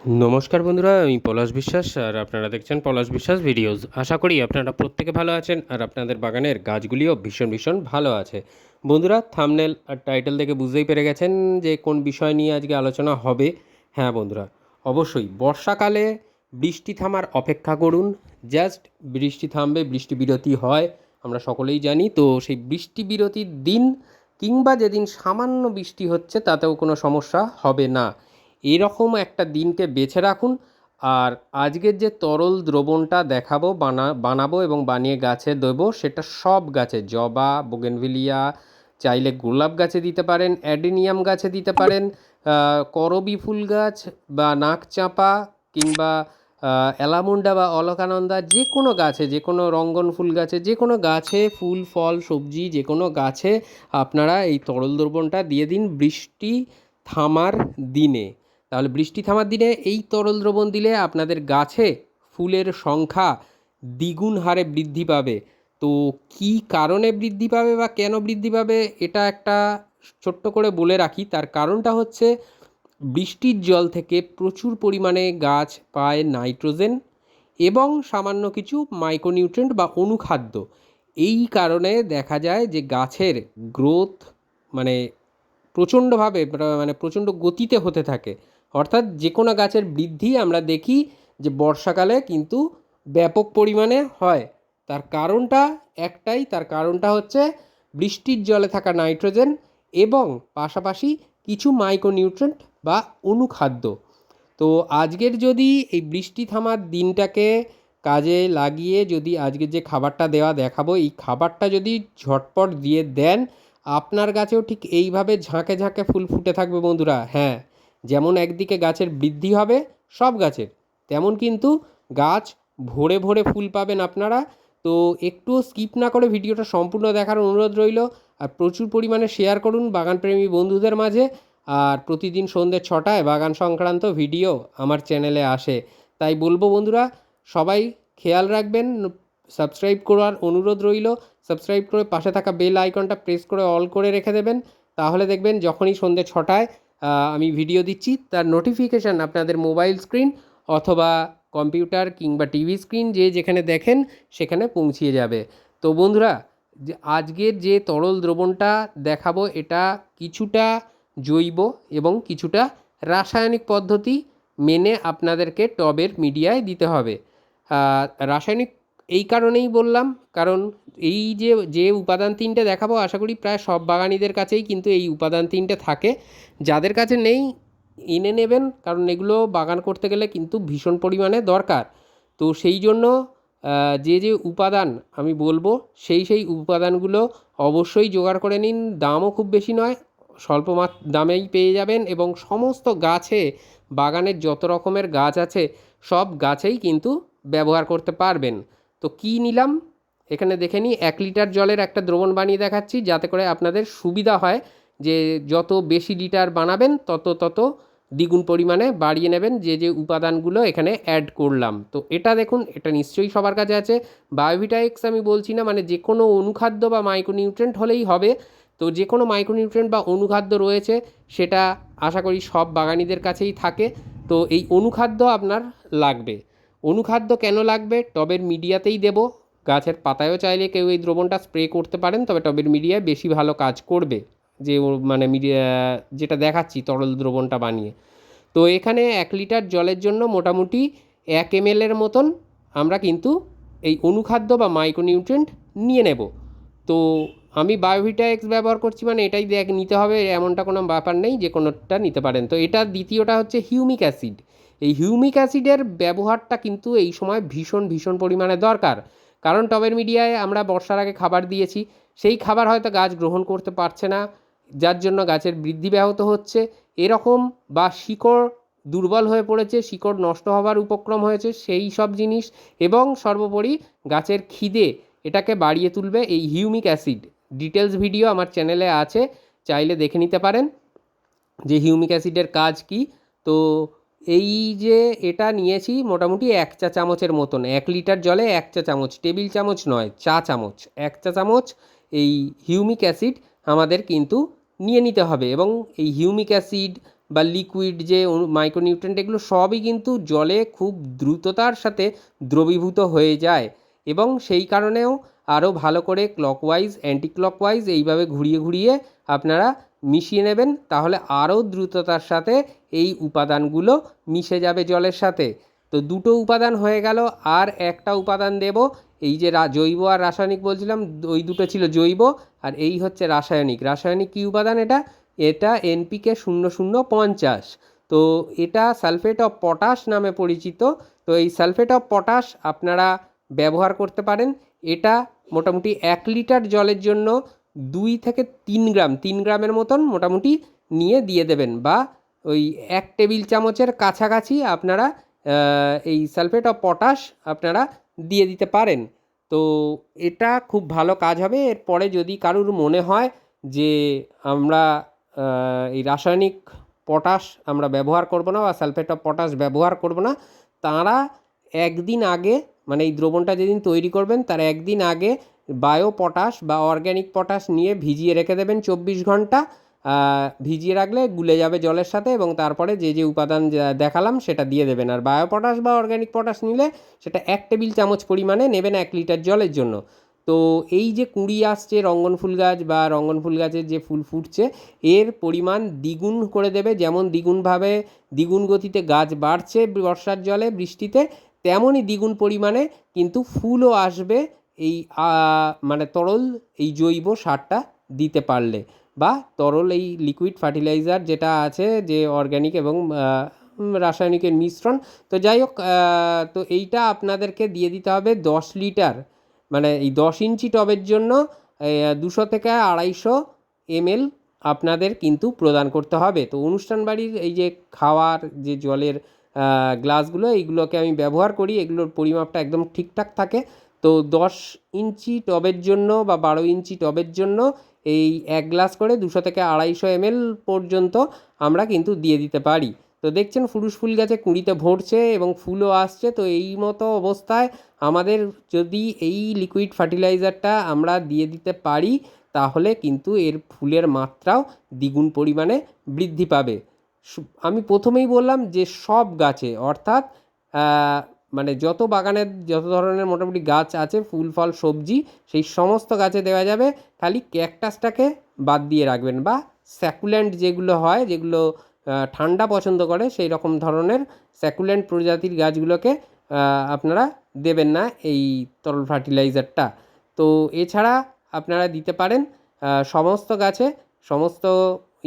নমস্কার বন্ধুরা, আমি পলাশ বিশ্বাস আর আপনারা দেখছেন পলাশ বিশ্বাস ভিডিওস। আশা করি আপনারা প্রত্যেকে ভালো আছেন আর আপনাদের বাগানের গাছগুলিও ভীষণ ভীষণ ভালো আছে। বন্ধুরা থামনেল আর টাইটেল দেখে বুঝতেই পেরে গেছেন যে কোন বিষয় নিয়ে আজকে আলোচনা হবে। হ্যাঁ বন্ধুরা, অবশ্যই বর্ষাকালে বৃষ্টি থামার অপেক্ষা করুন। জাস্ট বৃষ্টি থামবে, বৃষ্টি বিরতি হয়, আমরা সকলেই জানি। তো সেই বৃষ্টি বিরতির দিন কিংবা যেদিন সামান্য বৃষ্টি হচ্ছে তাতেও কোনো সমস্যা হবে না। এরকম একটা দিনকে বেছে রাখুন। আর আজকের যে তরল দ্রবণটা দেখাবো, বানা, বানাবো এবং বানিয়ে গাছে দেবো, সেটা সব গাছে, জবা বোগেনভিলিয়া চাইলে গোলাপ গাছে দিতে পারেন, অ্যাডেনিয়াম গাছে দিতে পারেন করবি ফুল গাছ বা নাক চাঁপা কিংবা অ্যালামুন্ডা বা অলকানন্দা যে কোনো গাছে যে কোনো রঙ্গন ফুল গাছে যে কোনো গাছে ফুল, ফল, সবজি যে কোনো গাছে আপনারা এই তরল দ্রবণটা দিয়ে দিন বৃষ্টি থামার দিনে। তাহলে বৃষ্টি থামার দিনে এই তরল দ্রবণ দিলে আপনাদের গাছে ফুলের সংখ্যা দ্বিগুণ হারে বৃদ্ধি পাবে। তো কী কারণে বৃদ্ধি পাবে বা কেন বৃদ্ধি পাবে এটা একটা ছোট্ট করে বলে রাখি। তার কারণটা হচ্ছে বৃষ্টির জল থেকে প্রচুর পরিমাণে গাছ পায় নাইট্রোজেন এবং সামান্য কিছু মাইক্রোনিউট্রেন্ট বা অনুখাদ্য। এই কারণে দেখা যায় যে গাছের গ্রোথ মানে প্রচণ্ডভাবে মানে প্রচণ্ড গতিতে হতে থাকে। অর্থাৎ যে কোনো গাছের বৃদ্ধি আমরা দেখি যে বর্ষাকালে কিন্তু ব্যাপক পরিমাণে হয়। তার কারণটা একটাই, তার কারণটা হচ্ছে বৃষ্টির জলে থাকা নাইট্রোজেন এবং পাশাপাশি কিছু মাইক্রোনিউট্রেন্ট বা অনুখাদ্য। তো আজকের যদি এই বৃষ্টি থামার দিনটাকে কাজে লাগিয়ে যদি আজকের যে খাবারটা দেওয়া দেখাবো, এই খাবারটা যদি ঝটপট দিয়ে দেন, আপনার গাছেও ঠিক এইভাবে ঝাঁকে ঝাঁকে ফুল ফুটে থাকবে বন্ধুরা। হ্যাঁ যেমন একদিকে গাছের বৃদ্ধি হবে সব গাছের, তেমন কিন্তু গাছ ভরে ভরে ফুল পাবেন আপনারা। তো একটু স্কিপ না করে ভিডিওটা সম্পূর্ণ দেখার অনুরোধ রইল। আর প্রচুর পরিমাণে শেয়ার করুন বাগানপ্রেমী বন্ধুদের মাঝে। আর প্রতিদিন সন্ধ্যে ছটায় বাগান সংক্রান্ত ভিডিও আমার চ্যানেলে আসে। তাই বলব বন্ধুরা, সবাই খেয়াল রাখবেন সাবস্ক্রাইব করার অনুরোধ রইল। সাবস্ক্রাইব করে পাশে থাকা বেল আইকনটা প্রেস করে অল করে রেখে দেবেন। তাহলে দেখবেন যখনই সন্ধ্যে ছটায় আমি ভিডিও দিচ্ছি। তার নোটিফিকেশান আপনাদের মোবাইল স্ক্রিন অথবা কম্পিউটার কিংবা টিভি স্ক্রিন যে যেখানে দেখেন, সেখানে পৌঁছিয়ে যাবে। তো বন্ধুরা আজকের যে তরল দ্রবণটা দেখাবো, এটা কিছুটা জৈব এবং কিছুটা রাসায়নিক পদ্ধতি মেনে আপনাদেরকে টবের মিডিয়ায় দিতে হবে। রাসায়নিক এই কারণেই বললাম, কারণ এই যে যে উপাদান তিনটে দেখাবো, আশা করি প্রায় সব বাগানিদের কাছেই কিন্তু এই উপাদান তিনটে থাকে। যাদের কাছে নেই, এনে নেবেন, কারণ এগুলো বাগান করতে গেলে কিন্তু ভীষণ পরিমাণে দরকার। তো সেই জন্য যে যে উপাদান আমি বলব, সেই সেই উপাদানগুলো অবশ্যই জোগাড় করে নিন। দামও খুব বেশি নয়, স্বল্প দামেই পেয়ে যাবেন এবং সমস্ত গাছে, বাগানের যত রকমের গাছ আছে, সব গাছেই কিন্তু ব্যবহার করতে পারবেন। তো কী নিলাম? এখানে দেখে নিই, এক লিটার জলের একটা দ্রবণ বানিয়ে দেখাচ্ছি, যাতে করে আপনাদের সুবিধা হয় যে যত বেশি লিটার বানাবেন, তত তত দ্বিগুণ পরিমাণে বাড়িয়ে নেবেন যে যে উপাদানগুলো এখানে অ্যাড করলাম। তো এটা দেখুন, এটা নিশ্চয়ই সবার কাছে আছে। বায়োভিটা এক্স আমি বলছি না মানে যে কোনো অনুখাদ্য বা মাইক্রোনিউট্রেন্ট হলেই হবে। তো যে কোনো মাইক্রোনিউট্রেন্ট বা অনুখাদ্য রয়েছে, সেটা আশা করি সব বাগানিদের কাছেই থাকে। তো এই অনুখাদ্য আপনার লাগবে। অনুখাদ্য কেন লাগবে? টবের মিডিয়াতেই দেব। গাছের পাতায়ও চাইলে কেউ এই দ্রবণটা স্প্রে করতে পারেন, তবে টবের মিডিয়ায় বেশি ভালো কাজ করবে। যে মানে মিডিয়া, যেটা দেখাচ্ছি তরল দ্রবণটা বানিয়ে। তো এখানে এক লিটার জলের জন্য মোটামুটি এক এম এর মতন আমরা কিন্তু এই অনুখাদ্য বা মাইক্রোনিউট্রেন্ট নিয়ে নেব। তো আমি বায়োভিটা এক্স ব্যবহার করছি মানে এটাই দেখ, নিতে হবে, এমনটা কোনো ব্যাপার নেই, যে কোনোটা নিতে পারেন। তো এটা দ্বিতীয়টা হচ্ছে হিউমিক অ্যাসিড। এই হিউমিক অ্যাসিডের ব্যবহারটা কিন্তু এই সময় ভীষণ ভীষণ পরিমাণে দরকার। কারণ টবের মিডিয়ায় আমরা বর্ষার আগে খাবার দিয়েছি, সেই খাবার হয়তো গাছ গ্রহণ করতে পারছে না, যার জন্য গাছের বৃদ্ধি ব্যাহত হচ্ছে। এরকম বা শিকড় দুর্বল হয়ে পড়েছে, শিকড় নষ্ট হওয়ার উপক্রম হয়েছে, সেই সব জিনিস এবং সর্বোপরি গাছের খিদে, এটাকে বাড়িয়ে তুলবে এই হিউমিক অ্যাসিড। ডিটেলস ভিডিও আমার চ্যানেলে আছে, চাইলে দেখে নিতে পারেন যে হিউমিক অ্যাসিডের কাজ কি। তো এই যে এটা নিয়েছি মোটামুটি এক চা চামচের মতন। এক লিটার জলে এক চা চামচ, টেবিল চামচ নয়, চা চামচ। এক চা চামচ এই হিউমিক অ্যাসিড আমাদের কিন্তু নিয়ে নিতে হবে এবং এই হিউমিক অ্যাসিড বা লিকুইড যে মাইক্রোনিউট্রেন্ট এগুলো সবই কিন্তু জলে খুব দ্রুততার সাথে দ্রবীভূত হয়ে যায় এবং সেই কারণেও আরও ভালো করে ক্লকওয়াইজ অ্যান্টি ক্লকওয়াইজ এইভাবে ঘুরিয়ে ঘুরিয়ে আপনারা মিশিয়ে নেবেন, তাহলে আরও দ্রুততার সাথে এই উপাদানগুলো মিশে যাবে জলের সাথে। তো দুটো উপাদান হয়ে গেল, আর একটা উপাদান দেব, এই যে জৈব আর রাসায়নিক বলছিলাম, ওই দুটো ছিল জৈব, আর এই হচ্ছে রাসায়নিক। রাসায়নিক কী উপাদান এটা? এটা এনপিকে শূন্য শূন্য পঞ্চাশ। তো এটা সালফেট অফ পটাশ নামে পরিচিত। তো এই সালফেট অফ পটাশ আপনারা ব্যবহার করতে পারেন। এটা মোটামুটি এক লিটার জলের জন্য দুই থেকে তিন গ্রাম, তিন গ্রামের মতন মোটামুটি নিয়ে দিয়ে দেবেন বা ওই এক টেবিল চামচের কাছাকাছি আপনারা এই সালফেট অফ পটাশ আপনারা দিয়ে দিতে পারেন। তো এটা খুব ভালো কাজ হবে। এরপরে যদি কারুর মনে হয় যে আমরা এই রাসায়নিক পটাশ আমরা ব্যবহার করব না বা সালফেট অফ পটাশ ব্যবহার করব না, তারা একদিন আগে মানে এই দ্রবণটা যেদিন তৈরি করবেন, তার একদিন আগে বায়ো পটাশ বা অর্গ্যানিক পটাশ নিয়ে ভিজিয়ে রেখে দেবেন চব্বিশ ঘণ্টা। ভিজিয়ে রাখলে গুলে যাবে জলের সাথে এবং তারপরে যে যে উপাদান দেখালাম সেটা দিয়ে দেবেন। আর বায়ো পটাশ বা অর্গ্যানিক পটাশ নিলে সেটা এক টেবিল চামচ পরিমাণে নেবেন এক লিটার জলের জন্য। তো এই যে কুঁড়ি আসছে, রঙ্গন ফুল গাছ বা রঙ্গন ফুল গাছের যে ফুল ফুটছে, এর পরিমাণ দ্বিগুণ করে দেবে। যেমন দ্বিগুণভাবে দ্বিগুণ গতিতে গাছ বাড়ছে বর্ষার জলে, বৃষ্টিতে, তেমনই দ্বিগুণ পরিমাণে কিন্তু ফুলও আসবে এই মানে তরল এই জৈব সারটা দিতে পারলে বা তরল এই লিকুইড ফার্টিলাইজার যেটা আছে যে অর্গ্যানিক এবং রাসায়নিকের মিশ্রণ, তো যাই হোক তো এইটা আপনাদেরকে দিয়ে দিতে হবে দশ লিটার মানে এই দশ ইঞ্চি টবের জন্য দুশো থেকে আড়াইশো এমএল আপনাদের কিন্তু প্রদান করতে হবে। তো অনুষ্ঠান বাড়ির এই যে খাওয়ার, যে জলের গ্লাসগুলো এইগুলোকে আমি ব্যবহার করি, এগুলোর পরিমাপটা একদম ঠিকঠাক থাকে। তো দশ ইঞ্চি টবের জন্য বা বারো ইঞ্চি টবের জন্য এই এক গ্লাস করে দুশো থেকে আড়াইশো এমএল পর্যন্ত আমরা কিন্তু দিয়ে দিতে পারি। তো দেখছেন ফুরুষ ফুল গাছে কুঁড়িতে ভরছে এবং ফুলও আসছে। তো এই মতো অবস্থায় আমাদের যদি এই লিকুইড ফার্টিলাইজারটা আমরা দিয়ে দিতে পারি, তাহলে কিন্তু এর ফুলের মাত্রাও দ্বিগুণ পরিমাণে বৃদ্ধি পাবে। আমি প্রথমেই বললাম যে সব গাছে, অর্থাৎ মানে যত বাগানের, যত ধরনের মোটামুটি গাছ আছে, ফুল, ফল, সবজি, সেই সমস্ত গাছে দেওয়া যাবে। খালি ক্যাকটাসটাকে বাদ দিয়ে রাখবেন বা স্যাকুল্যান্ট যেগুলো হয়, যেগুলো ঠান্ডা পছন্দ করে, সেই রকম ধরনের স্যাকুল্যান্ট প্রজাতির গাছগুলোকে আপনারা দেবেন না এই তরল ফার্টিলাইজারটা। তো এছাড়া আপনারা দিতে পারেন সমস্ত গাছে, সমস্ত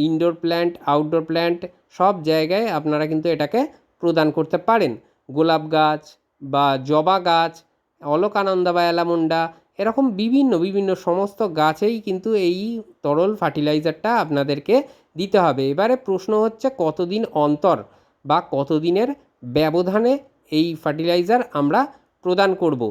ইনডোর প্ল্যান্ট আউটডোর প্ল্যান্ট সব জায়গায় আপনারা কিন্তু এটাকে প্রদান করতে পারেন। গোলাপ গাছ বা জবা গাছ, অলকানন্দা বা অ্যালামুন্ডা, এরকম বিভিন্ন বিভিন্ন সমস্ত গাছেই কিন্তু এই তরল ফার্টিলাইজারটা আপনাদেরকে দিতে হবে। এবারে প্রশ্ন হচ্ছে, কতদিন অন্তর বা কতদিনের ব্যবধানে এই ফার্টিলাইজার আমরা প্রদান করব?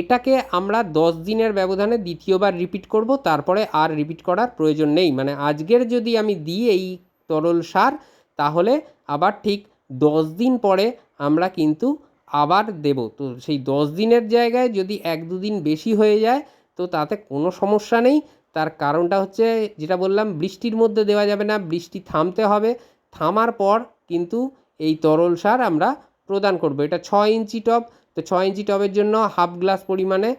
এটাকে আমরা দশ দিনের ব্যবধানে দ্বিতীয়বার রিপিট করব, তারপরে আর রিপিট করার প্রয়োজন নেই। মানে আজকের যদি আমি দিই এই তরল সার, তাহলে আবার ঠিক দশ দিন পরে আমরা কিন্তু আবার দেব। তো সেই দশ দিনের জায়গায় যদি এক দুদিন বেশি হয়ে যায়, তো তাতে কোনো সমস্যা নেই। তার কারণটা হচ্ছে যেটা বললাম, বৃষ্টির মধ্যে দেওয়া যাবে না, বৃষ্টি থামতে হবে। থামার পর কিন্তু এই তরল সার আমরা প্রদান করব। এটা ছয় ইঞ্চি টব। তো ছয় ইঞ্চি টবের জন্য হাফ গ্লাস পরিমাণে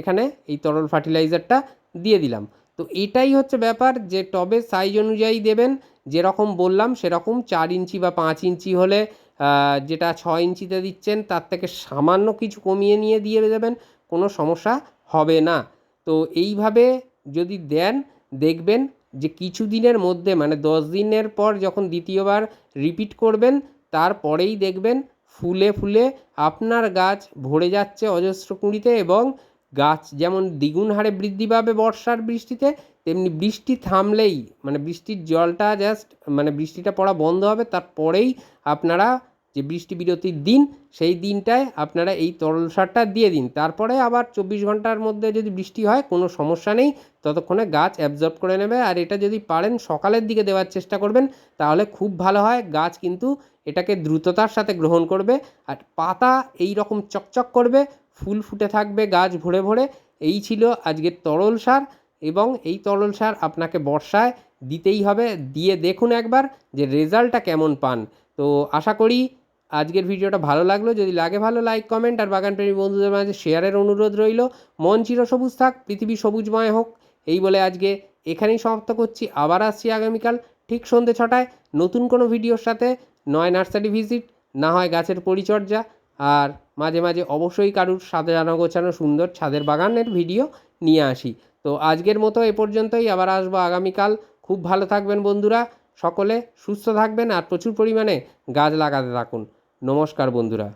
এখানে এই তরল ফার্টিলাইজারটা দিয়ে দিলাম। তো এটাই হচ্ছে ব্যাপার যে টবের সাইজ অনুযায়ী দেবেন। যেরকম বললাম, সেরকম চার ইঞ্চি বা পাঁচ ইঞ্চি হলে যেটা ছয় ইঞ্চিতে দিচ্ছেন, তার থেকে সামান্য কিছু কমিয়ে নিয়ে দিয়ে দেবেন, কোনো সমস্যা হবে না। তো এইভাবে যদি দেন, দেখবেন যে কিছু দিনের মধ্যে মানে দশ দিনের পর যখন দ্বিতীয়বার রিপিট করবেন, তারপরেই দেখবেন ফুলে ফুলে আপনার গাছ ভরে যাচ্ছে অজস্র কুঁড়িতে এবং গাছ যেমন দ্বিগুণ হারে বৃদ্ধি পাবে বর্ষার বৃষ্টিতে, তেমনি বৃষ্টি থামলেই মানে বৃষ্টির জলটা জাস্ট মানে বৃষ্টিটা পড়া বন্ধ হবে, তারপরেই আপনারা যে বৃষ্টি বিরতির দিন, সেই দিনটায় আপনারা এই তরল সারটা দিয়ে দিন। তারপরে আবার চব্বিশ ঘণ্টার মধ্যে যদি বৃষ্টি হয়, কোনো সমস্যা নেই, ততক্ষণে গাছ অ্যাবজর্ব করে নেবে। আর এটা যদি পারেন, সকালের দিকে দেওয়ার চেষ্টা করবেন, তাহলে খুব ভালো হয়। গাছ কিন্তু এটাকে দ্রুততার সাথে গ্রহণ করবে। আর পাতা এই রকম চকচক করবে ফুল ফুটে থাকবে গাছ ভরে ভরে। এই ছিল আজকের তরল সার এবং এই তরল সার আপনাকে বর্ষায় দিতেই হবে। দিয়ে দেখুন একবার যে রেজাল্টটা কেমন পান। তো আশা করি আজকের ভিডিওটা ভালো লাগল। যদি লাগে ভালো, লাইক, কমেন্ট আর বাগানপ্রেমী বন্ধুদের মাঝে শেয়ারের অনুরোধ রইল। মন চিরসবুজ থাক, পৃথিবী সবুজময় হোক। এই বলে আজকে এখানেই সমাপ্ত করছি। আবার আসছি আগামীকাল ঠিক সন্ধ্যে ছটায় নতুন কোনো ভিডিওর সাথে। নয় নার্সারি ভিজিট, না হয় গাছের পরিচর্যা। আর মাঝে মাঝে অবশ্যই কারুর সাজানো গোছানো সুন্দর ছাদের বাগানের ভিডিও নিয়ে আসি। তো আজকের মতো এ পর্যন্তই, আবার আসব আগামীকাল। খুব ভালো থাকবেন বন্ধুরা, সকলে সুস্থ থাকবেন আর প্রচুর পরিমাণে গাছ লাগাতে থাকুন। নমস্কার বন্ধুরা।